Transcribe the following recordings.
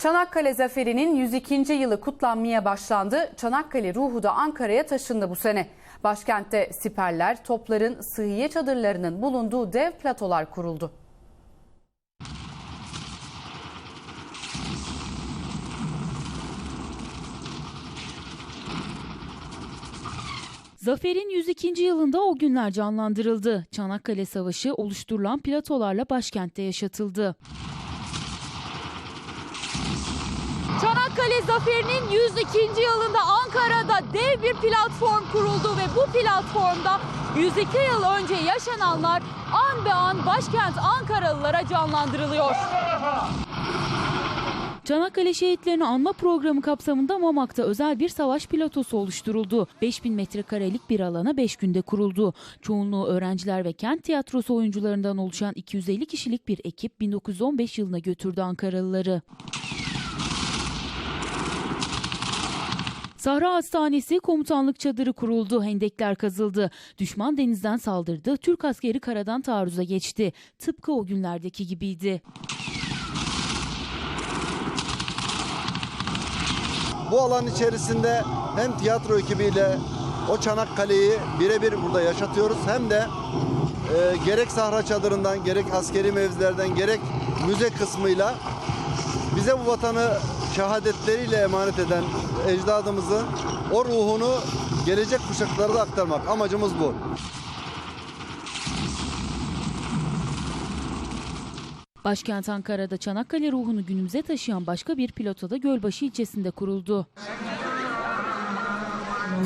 Çanakkale Zaferi'nin 102. yılı kutlanmaya başlandı. Çanakkale ruhu da Ankara'ya taşındı bu sene. Başkentte siperler, topların, sıhhiye çadırlarının bulunduğu dev platolar kuruldu. Zafer'in 102. yılında o günler canlandırıldı. Çanakkale Savaşı oluşturulan platolarla başkentte yaşatıldı. Çanakkale Zaferi'nin 102. yılında Ankara'da dev bir platform kuruldu ve bu platformda 102 yıl önce yaşananlar an be an başkent Ankaralılara canlandırılıyor. Çanakkale şehitlerini anma programı kapsamında Mamak'ta özel bir savaş platosu oluşturuldu. 5000 metrekarelik bir alana 5 günde kuruldu. Çoğunluğu öğrenciler ve kent tiyatrosu oyuncularından oluşan 250 kişilik bir ekip 1915 yılına götürdü Ankaralıları. Sahra Hastanesi komutanlık çadırı kuruldu, hendekler kazıldı. Düşman denizden saldırdı, Türk askeri karadan taarruza geçti. Tıpkı o günlerdeki gibiydi. Bu alan içerisinde hem tiyatro ekibiyle o Çanakkale'yi birebir burada yaşatıyoruz hem de e, gerek sahra çadırından gerek askeri mevzilerden gerek müze kısmıyla bize bu vatanı şehadetleriyle emanet eden ecdadımızın o ruhunu gelecek kuşaklara da aktarmak amacımız bu. Başkent Ankara'da Çanakkale ruhunu günümüze taşıyan başka bir platoda Gölbaşı ilçesinde kuruldu.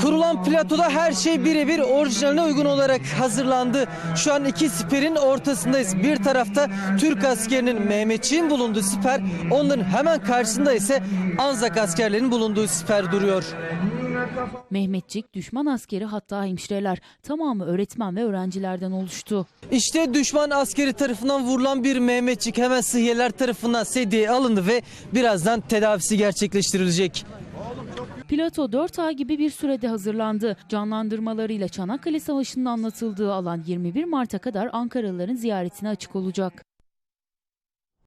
Kurulan platoda her şey birebir orijinaline uygun olarak hazırlandı. Şu an iki siperin ortasındayız. Bir tarafta Türk askerinin Mehmetçiğin bulunduğu siper, onların hemen karşısında ise Anzak askerlerinin bulunduğu siper duruyor. Mehmetçik, düşman askeri hatta hemşireler tamamı öğretmen ve öğrencilerden oluştu. İşte düşman askeri tarafından vurulan bir Mehmetçik hemen sıhhiyeler tarafından sedyeye alındı ve birazdan tedavisi gerçekleştirilecek. Plato 4 ay gibi bir sürede hazırlandı. Canlandırmalarıyla Çanakkale Savaşı'nın anlatıldığı alan 21 Mart'a kadar Ankaralıların ziyaretine açık olacak.